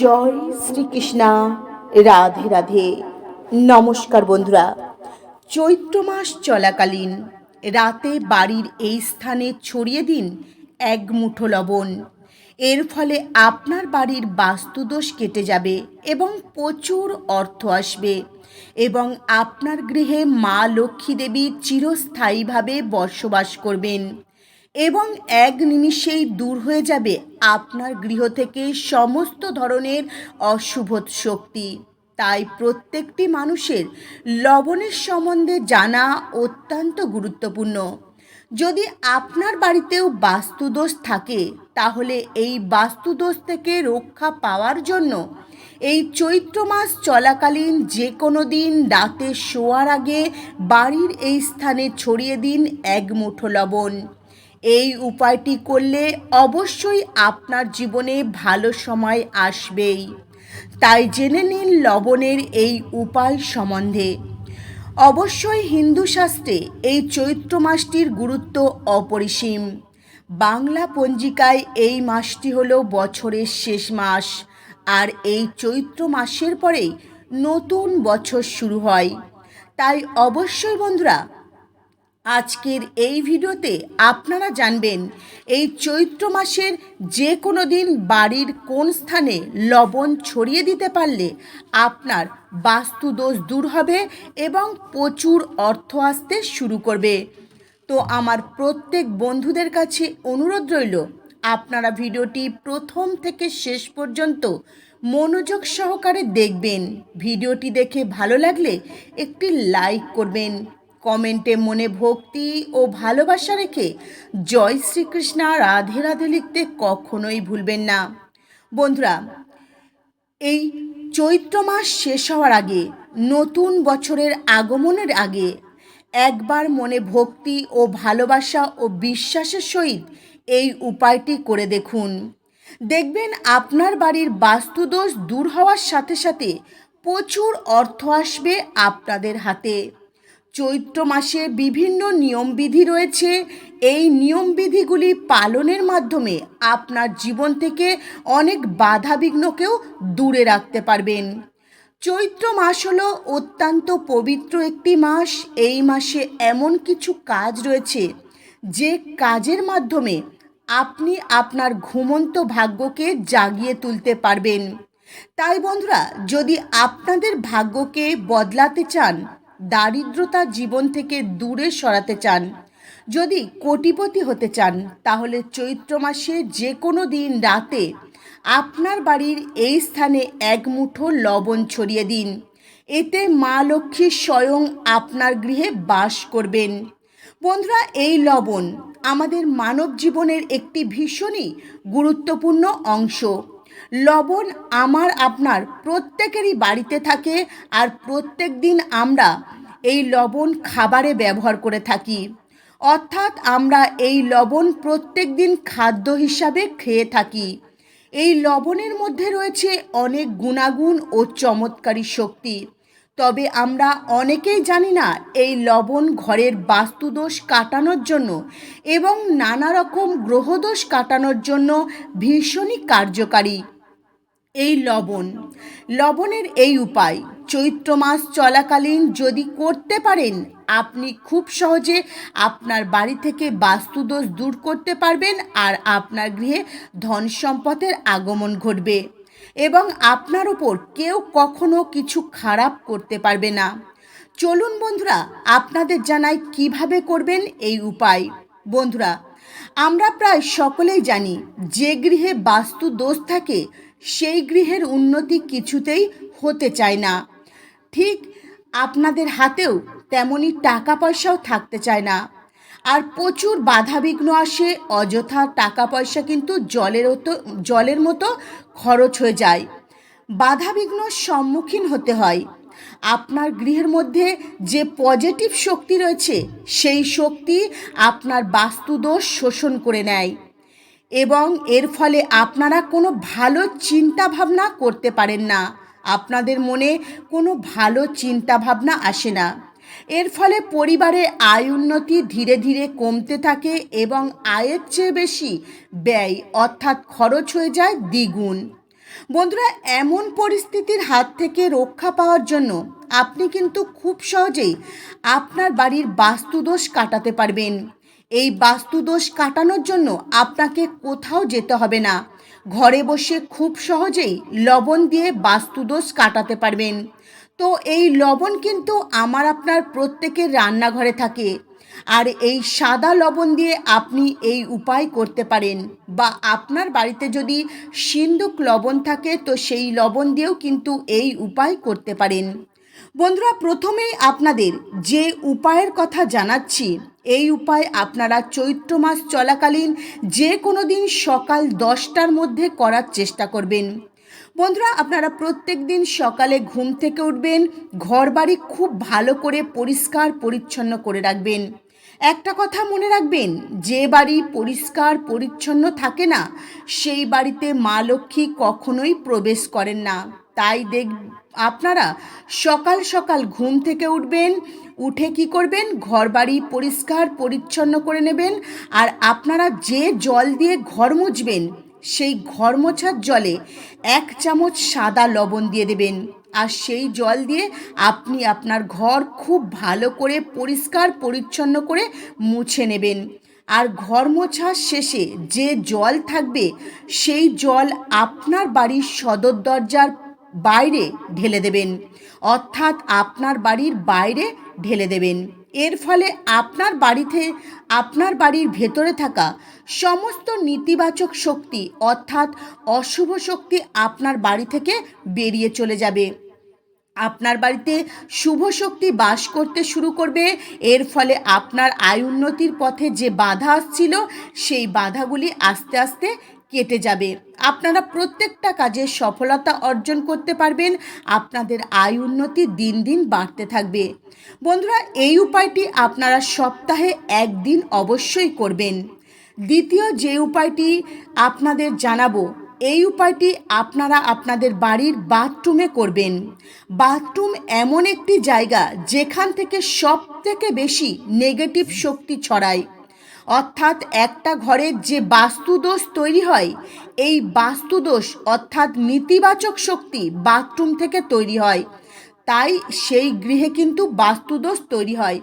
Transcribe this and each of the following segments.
জয় শ্রীকৃষ্ণা, রাধে রাধে। নমস্কার বন্ধুরা। চৈত্র মাস চলাকালীন, রাতে বাড়ির এই স্থানে ছড়িয়ে দিন এক মুঠো লবণ। এর ফলে আপনার বাড়ির বাস্তুদোষ কেটে যাবে এবং প্রচুর অর্থ আসবে এবং আপনার গৃহে মা লক্ষ্মী দেবী চিরস্থায়ীভাবে বসবাস করবেন। এবং এক নিমিষেই দূর হয়ে যাবে আপনার গৃহ থেকে সমস্ত ধরনের অশুভ শক্তি। তাই প্রত্যেকটি মানুষের লবণের সম্বন্ধে জানা অত্যন্ত গুরুত্বপূর্ণ। যদি আপনার বাড়িতেও বাস্তুদোষ থাকে, তাহলে এই বাস্তুদোষ থেকে রক্ষা পাওয়ার জন্য এই চৈত্র মাস চলাকালীন যে কোনো দিন রাতে শোয়ার আগে বাড়ির এই স্থানে ছড়িয়ে দিন এক মুঠো লবণ। এই উপায়টি করলে অবশ্যই আপনার জীবনে ভালো সময় আসবেই। তাই জেনে নিন লবণের এই উপায় সম্বন্ধে। অবশ্যই হিন্দু শাস্ত্রে এই চৈত্র মাসটির গুরুত্ব অপরিসীম। বাংলা পঞ্জিকায় এই মাসটি হলো বছরের শেষ মাস, আর এই চৈত্র মাসের পরেই নতুন বছর শুরু হয়। তাই অবশ্যই বন্ধুরা আজকের এই ভিডিওতে আপনারা জানবেন, এই চৈত্র মাসের যে কোনো দিন বাড়ির কোন স্থানে লবণ ছড়িয়ে দিতে পারলে আপনার বাস্তু দোষ দূর হবে এবং প্রচুর অর্থ আসতে শুরু করবে। তো আমার প্রত্যেক বন্ধুদের কাছে অনুরোধ রইল, আপনারা ভিডিওটি প্রথম থেকে শেষ পর্যন্ত মনোযোগ সহকারে দেখবেন। ভিডিওটি দেখে ভালো লাগলে একটি লাইক করবেন কমেন্টে মনে ভক্তি ও ভালোবাসা রেখে জয় শ্রীকৃষ্ণা রাধে রাধে লিখতে কখনোই ভুলবেন না। বন্ধুরা, এই চৈত্র মাস শেষ হওয়ার আগে, নতুন বছরের আগমনের আগে একবার মনে ভক্তি ও ভালোবাসা ও বিশ্বাসের সহিত এই উপায়টি করে দেখুন। দেখবেন আপনার বাড়ির বাস্তুদোষ দূর হওয়ার সাথে সাথে প্রচুর অর্থ আসবে আপনাদের হাতে। চৈত্র মাসে বিভিন্ন নিয়মবিধি রয়েছে। এই নিয়মবিধিগুলি পালনের মাধ্যমে আপনার জীবন থেকে অনেক বাধা বিঘ্নকেও দূরে রাখতে পারবেন। চৈত্র মাস হলো অত্যন্ত পবিত্র একটি মাস। এই মাসে এমন কিছু কাজ রয়েছে যে কাজের মাধ্যমে আপনি আপনার ঘুমন্ত ভাগ্যকে জাগিয়ে তুলতে পারবেন। তাই বন্ধুরা, যদি আপনাদের ভাগ্যকে বদলাতে চান দারিদ্রতা জীবন থেকে দূরে সরাতে চান। যদি কোটিপতি হতে চান, তাহলে চৈত্র মাসে যে কোনো দিন রাতে আপনার বাড়ির এই স্থানে এক মুঠো লবণ ছড়িয়ে দিন। এতে মা লক্ষ্মী স্বয়ং আপনার গৃহে বাস করবেন। বন্ধুরা, এই লবণ আমাদের মানব জীবনের একটি ভীষণই গুরুত্বপূর্ণ অংশ। লবণ আমার আপনার প্রত্যেকেরই বাড়িতে থাকে আর প্রত্যেক দিন আমরা এই লবণ খাবারে ব্যবহার করে থাকি। অর্থাৎ আমরা এই লবণ প্রত্যেক দিন খাদ্য হিসাবে খেয়ে থাকি। এই লবণের মধ্যে রয়েছে অনেক গুণাগুণ ও চমৎকারী শক্তি। তবে আমরা অনেকেই জানি না এই লবণ ঘরের বাস্তুদোষ কাটানোর জন্য এবং নানা রকম গ্রহদোষ কাটানোর জন্য ভীষণই কার্যকারী এই লবণ। লবণের এই উপায়, চৈত্র মাস চলাকালীন যদি করতে পারেন, আপনি খুব সহজে আপনার বাড়ি থেকে বাস্তুদোষ দূর করতে পারবেন আর আপনার গৃহে ধন সম্পদের আগমন ঘটবে। এবং আপনার ওপর কেউ কখনো কিছু খারাপ করতে পারবে না। চলুন বন্ধুরা, আপনাদের জানাই কীভাবে করবেন এই উপায়। বন্ধুরা, আমরা প্রায় সকলেই জানি, যে গৃহে বাস্তু দোষ থাকে, সেই গৃহের উন্নতি কিছুতেই হতে চায় না। ঠিক আপনাদের হাতেও তেমনি টাকা পয়সাও থাকতে চায় না। আর প্রচুর বাধাবিঘ্ন আসে, অযথা টাকা পয়সা কিন্তু জলের জলের মতো খরচ হয়ে যায়। বাধাবিঘ্নর সম্মুখীন হতে হয়। আপনার গৃহের মধ্যে যে পজিটিভ শক্তি রয়েছে, সেই শক্তি আপনার বাস্তুদোষ শোষণ করে নেয় এবং এর ফলে আপনারা কোনো ভালো চিন্তা ভাবনা করতে পারেন না। আপনাদের মনে কোনো ভালো চিন্তা ভাবনা আসে না। এর ফলে পরিবারে আয় উন্নতি ধীরে ধীরে কমতে থাকে এবং আয়ের চেয়ে বেশি ব্যয় অর্থাৎ খরচ হয়ে যায় দ্বিগুণ। বন্ধুরা, এমন পরিস্থিতির হাত থেকে রক্ষা পাওয়ার জন্য আপনি কিন্তু খুব সহজেই আপনার বাড়ির বাস্তুদোষ কাটাতে পারবেন। এই বাস্তুদোষ কাটানোর জন্য আপনাকে কোথাও যেতে হবে না। ঘরে বসে খুব সহজেই লবণ দিয়ে বাস্তুদোষ কাটাতে পারবেন। তো এই লবণ কিন্তু আমার আপনার প্রত্যেকের রান্নাঘরে থাকে। আর এই সাদা লবণ দিয়ে আপনি এই উপায় করতে পারেন। বা আপনার বাড়িতে যদি সিন্দুক লবণ থাকে, তো সেই লবণ দিয়েও কিন্তু এই উপায় করতে পারেন। বন্ধুরা, প্রথমেই আপনাদের যে উপায়ের কথা জানাচ্ছি, এই উপায় আপনারা চৈত্র মাস চলাকালীন যে কোনো দিন সকাল দশটার মধ্যে করার চেষ্টা করবেন। বন্ধুরা, আপনারা প্রত্যেক দিন সকালে ঘুম থেকে উঠবেন ঘর বাড়ি খুব ভালো করে পরিষ্কার পরিচ্ছন্ন করে রাখবেন। একটা কথা মনে রাখবেন, যে বাড়ি পরিষ্কার পরিচ্ছন্ন থাকে না, সেই বাড়িতে মা লক্ষ্মী কখনোই প্রবেশ করেন না। তাই দেখ, আপনারা সকাল সকাল ঘুম থেকে উঠবেন, উঠে কি করবেন? ঘর বাড়ি পরিষ্কার পরিচ্ছন্ন করে নেবেন, আর আপনারা যে জল দিয়ে ঘর মুছবেন সেই ঘর মোছার জলে এক চামচ সাদা লবণ দিয়ে দেবেন। আর সেই জল দিয়ে আপনি আপনার ঘর খুব ভালো করে পরিষ্কার, পরিচ্ছন্ন করে মুছে নেবেন। আর ঘর মোছার শেষে যে জল থাকবে, সেই জল আপনার বাড়ির সদর দরজার বাইরে ঢেলে দেবেন। অর্থাৎ আপনার বাড়ির বাইরে ঢেলে দেবেন। এর ফলে আপনার বাড়িতে, আপনার বাড়ির ভেতরে থাকা সমস্ত নেতিবাচক শক্তি, অর্থাৎ অশুভ শক্তি আপনার বাড়ি থেকে বেরিয়ে চলে যাবে। আপনার বাড়িতে শুভ শক্তি বাস করতে শুরু করবে। এর ফলে আপনার আয় উন্নতির পথে যে বাধা আসছিল, সেই বাধাগুলি আস্তে আস্তে কেটে যাবে। আপনারা প্রত্যেকটা কাজে সফলতা অর্জন করতে পারবেন। আপনাদের আয় উন্নতি দিন দিন বাড়তে থাকবে। বন্ধুরা, এই উপায়টি আপনারা সপ্তাহে একদিন অবশ্যই করবেন। দ্বিতীয় যে উপায়টি আপনাদের জানাব, এই উপায়টি আপনারা আপনাদের বাড়ির বাথরুমে করবেন। বাথরুম এমন একটি জায়গা যেখান থেকে সব থেকে বেশি নেগেটিভ শক্তি ছড়ায়। অর্থাৎ একটা ঘরের যে বাস্তুদোষ তৈরি হয়, এই বাস্তুদোষ অর্থাৎ নেতিবাচক শক্তি বাথরুম থেকে তৈরি হয়। তাই সেই গৃহে কিন্তু বাস্তুদোষ তৈরি হয়।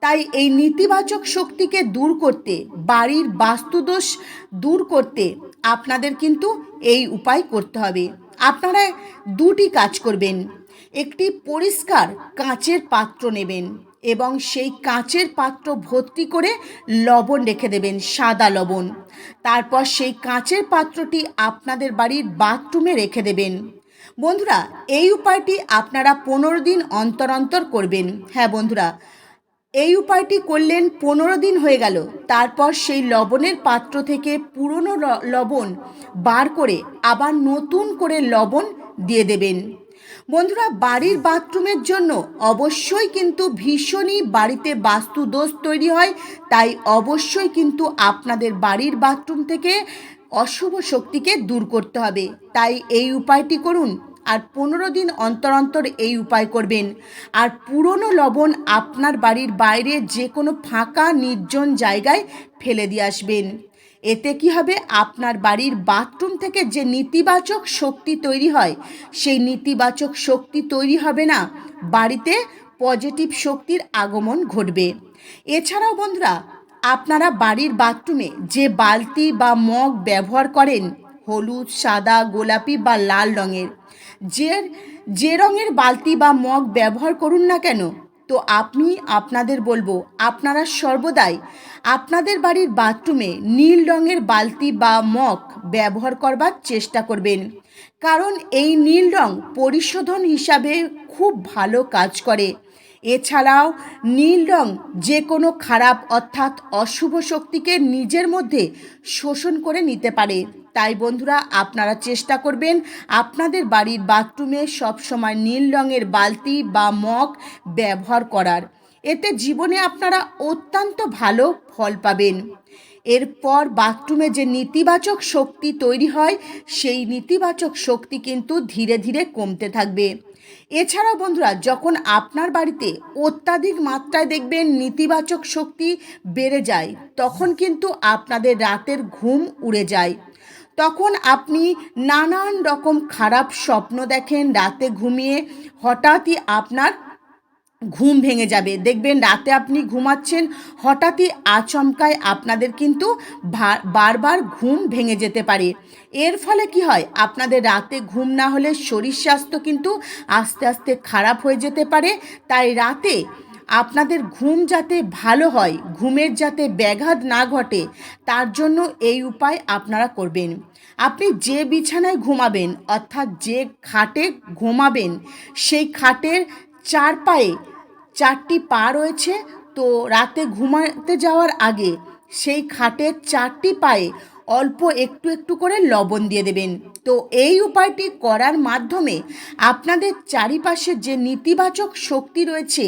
তাই এই নেতিবাচক শক্তিকে দূর করতে, বাড়ির বাস্তুদোষ দূর করতে আপনাদের কিন্তু এই উপায় করতে হবে। আপনারা দুটি কাজ করবেন। একটি পরিষ্কার কাঁচের পাত্র নেবেন। এবং সেই কাঁচের পাত্র ভর্তি করে লবণ রেখে দেবেন, সাদা লবণ। তারপর সেই কাঁচের পাত্রটি আপনাদের বাড়ির বাথরুমে রেখে দেবেন। বন্ধুরা, এই উপায়টি আপনারা পনেরো দিন অন্তর অন্তর করবেন। হ্যাঁ বন্ধুরা, এই উপায়টি করলেন পনেরো দিন হয়ে গেল। তারপর সেই লবণের পাত্র থেকে পুরনো লবণ বার করে আবার নতুন করে লবণ দিয়ে দেবেন। বন্ধুরা, বাড়ির বাথরুমের জন্য অবশ্যই কিন্তু ভীষণই বাড়িতে বাস্তু দোষ তৈরি হয়। তাই অবশ্যই কিন্তু আপনাদের বাড়ির বাথরুম থেকে অশুভ শক্তিকে দূর করতে হবে। তাই এই উপায়টি করুন আর পনেরো দিন অন্তর অন্তর এই উপায় করবেন। আর পুরনো লবণ আপনার বাড়ির বাইরে যে কোনো ফাঁকা, নির্জন জায়গায় ফেলে দিয়ে আসবেন। এতে কি হবে? আপনার বাড়ির বাথরুম থেকে যে নেতিবাচক শক্তি তৈরি হয়, সেই নেতিবাচক শক্তি তৈরি হবে না? বাড়িতে পজিটিভ শক্তির আগমন ঘটবে। এছাড়াও বন্ধুরা, আপনারা বাড়ির বাথরুমে যে বালতি বা মগ ব্যবহার করেন, হলুদ, সাদা, গোলাপি বা লাল রঙের, যে যে রঙের বালতি বা মগ ব্যবহার করুন না কেন তো আপনি আপনাদের বলব, আপনারা সর্বদাই আপনাদের বাড়ির বাথরুমে নীল রঙের বালতি বা মগ ব্যবহার করবার চেষ্টা করবেন। কারণ এই নীল রং পরিশোধন হিসাবে খুব ভালো কাজ করে। এছাড়াও নীল রং যে কোনো খারাপ অর্থাৎ অশুভ শক্তিকে নিজের মধ্যে শোষণ করে নিতে পারে। তাই বন্ধুরা, আপনারা চেষ্টা করবেন আপনাদের বাড়ির বাথরুমে সবসময় নীল রঙের বালতি বা মগ ব্যবহার করার। এতে জীবনে আপনারা অত্যন্ত ভালো ফল পাবেন। এরপর বাথরুমে যে নেতিবাচক শক্তি তৈরি হয়, সেই নেতিবাচক শক্তি কিন্তু ধীরে ধীরে কমতে থাকবে। এছাড়াও বন্ধুরা, যখন আপনার বাড়িতে অত্যাধিক মাত্রায় দেখবেন নেতিবাচক শক্তি বেড়ে যায়, তখন কিন্তু আপনাদের রাতের ঘুম উড়ে যায়। তখন আপনি নানান রকম খারাপ স্বপ্ন দেখেন, রাতে ঘুমিয়ে হঠাৎই আপনার ঘুম ভেঙে যাবে। দেখবেন রাতে আপনি ঘুমাচ্ছেন, হঠাৎই আচমকায় আপনাদের কিন্তু বারবার ঘুম ভেঙে যেতে পারে। এর ফলে কি হয়? আপনাদের রাতে ঘুম না হলে শরীর স্বাস্থ্য কিন্তু আস্তে আস্তে খারাপ হয়ে যেতে পারে। তাই রাতে আপনাদের ঘুম যাতে ভালো হয়, ঘুমের যাতে ব্যাঘাত না ঘটে, তার জন্য এই উপায় আপনারা করবেন। আপনি যে বিছানায় ঘুমাবেন, অর্থাৎ যে খাটে ঘুমাবেন, সেই খাটের চার পায়ে চারটি পা রয়েছে, তো রাতে ঘুমাতে যাওয়ার আগে সেই খাটের চারটি পায়ে অল্প একটু একটু করে লবণ দিয়ে দেবেন। তো এই উপায়টি করার মাধ্যমে আপনাদের চারিপাশে যে নেতিবাচক শক্তি রয়েছে,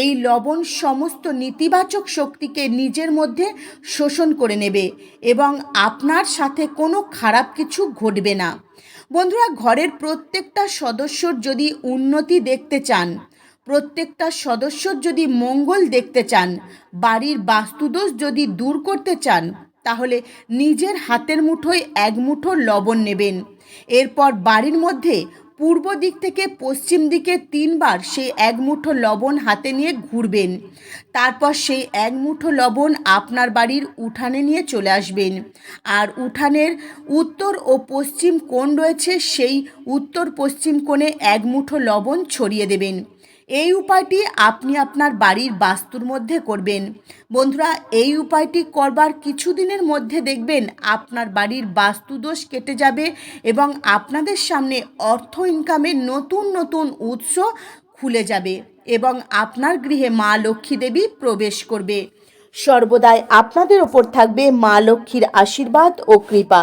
এই লবণ সমস্ত নেতিবাচক শক্তিকে নিজের মধ্যে শোষণ করে নেবে এবং আপনার সাথে কোনো খারাপ কিছু ঘটবে না। বন্ধুরা, ঘরের প্রত্যেকটা সদস্যর যদি উন্নতি দেখতে চান প্রত্যেকটা সদস্যর যদি মঙ্গল দেখতে চান, বাড়ির বাস্তুদোষ যদি দূর করতে চান, তাহলে নিজের হাতের মুঠোয় এক মুঠো লবণ নেবেন। এরপর বাড়ির মধ্যে পূর্ব দিক থেকে পশ্চিম দিকে তিনবার সেই এক মুঠো লবণ হাতে নিয়ে ঘুরবেন। তারপর সেই এক মুঠো লবণ আপনার বাড়ির উঠানে নিয়ে চলে আসবেন। আর উঠানের উত্তর ও পশ্চিম কোণ রয়েছে সেই উত্তর পশ্চিম কোণে এক মুঠো লবণ ছড়িয়ে দেবেন। এই উপায়টি আপনি আপনার বাড়ির বাস্তুর মধ্যে করবেন। বন্ধুরা, এই উপায়টি করবার কিছুদিনের মধ্যে দেখবেন আপনার বাড়ির বাস্তুদোষ কেটে যাবে এবং আপনাদের সামনে অর্থ ইনকামের নতুন নতুন উৎস খুলে যাবে এবং আপনার গৃহে মা লক্ষ্মী দেবী প্রবেশ করবে। সর্বদাই আপনাদের ওপর থাকবে মা লক্ষ্মীর আশীর্বাদ ও কৃপা।